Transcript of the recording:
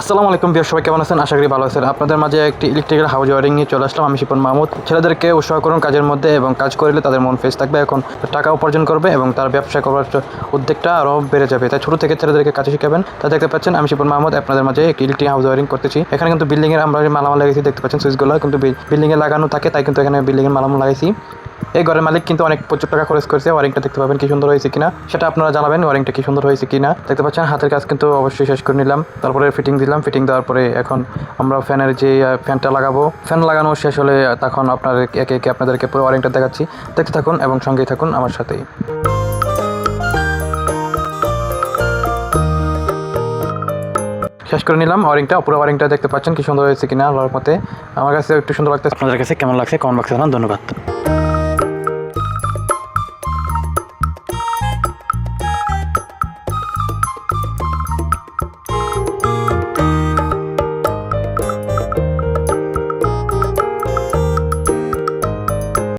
আসসালামু আলাইকুম বিয়ার সবাই কেমন আছেন? আশা করি ভালো আছেন। আপনাদের মাঝে একটি ইলেকট্রিক্যাল হাউস ওয়ারিং নিয়ে চলে আসলাম। আমি শিপন মাহমুদ। ছেলেদেরকে উৎসাহ করুন কাজের মধ্যে এবং কাজ করলে তাদের মন ফ্রেশ থাকবে। এখন টাকা উপার্জন করবে এবং তার ব্যবসা করার উদ্যোগটা আরও বেড়ে যাবে। তাই ছোটো থেকে ছেলেদেরকে কাজে শিখাবেন। তা দেখতে পাচ্ছেন, আমি শিপন মাহমুদ, আপনাদের মাঝে একটি ইলেকট্রিক হাউস ওয়ারিং করতেছি। এখানে কিন্তু বিল্ডিংয়ের আমরা মালামাল লাগাইছি, দেখতে পাচ্ছেন, সুইচগুলো কিন্তু বিল্ডিংয়ে লাগানো থাকে, তাই কিন্তু এখানে বিল্ডিংয়ের মালামাল লাগাইছি। এই ঘরের মালিক কিন্তু অনেক প্রচুর টাকা খরচ করেছে, ওয়ারিংটা দেখতে পাবেন কি সুন্দর হয়েছে কিনা। সেটা আপনারা জানাবেন ওয়ারিংটা কি সুন্দর হয়েছে কিনা। দেখতে পাচ্ছেন, হাতের কাজ কিন্তু অবশ্যই শেষ করে নিলাম। তারপরে ফিটিং দিলাম ফিটিং দেওয়ার পরে এখন আমরা ফ্যানের যে ফ্যানটা লাগাবো। ফ্যান লাগানো শেষ হলে তখন আপনার একে একে আপনাদেরকে পুরো ওয়ারিংটা দেখাচ্ছি। দেখতে থাকুন এবং সঙ্গেই থাকুন আমার সাথেই শেষ করে নিলাম ওয়ারিংটা, পুরো ওয়ারিংটা দেখতে পাচ্ছেন কি সুন্দর হয়েছে কিনা আল্লাহর মতে আমার কাছে একটু সুন্দর লাগছে আপনাদের কাছে কেমন লাগছে? কমেন্ট বক্সে জানান, ধন্যবাদ।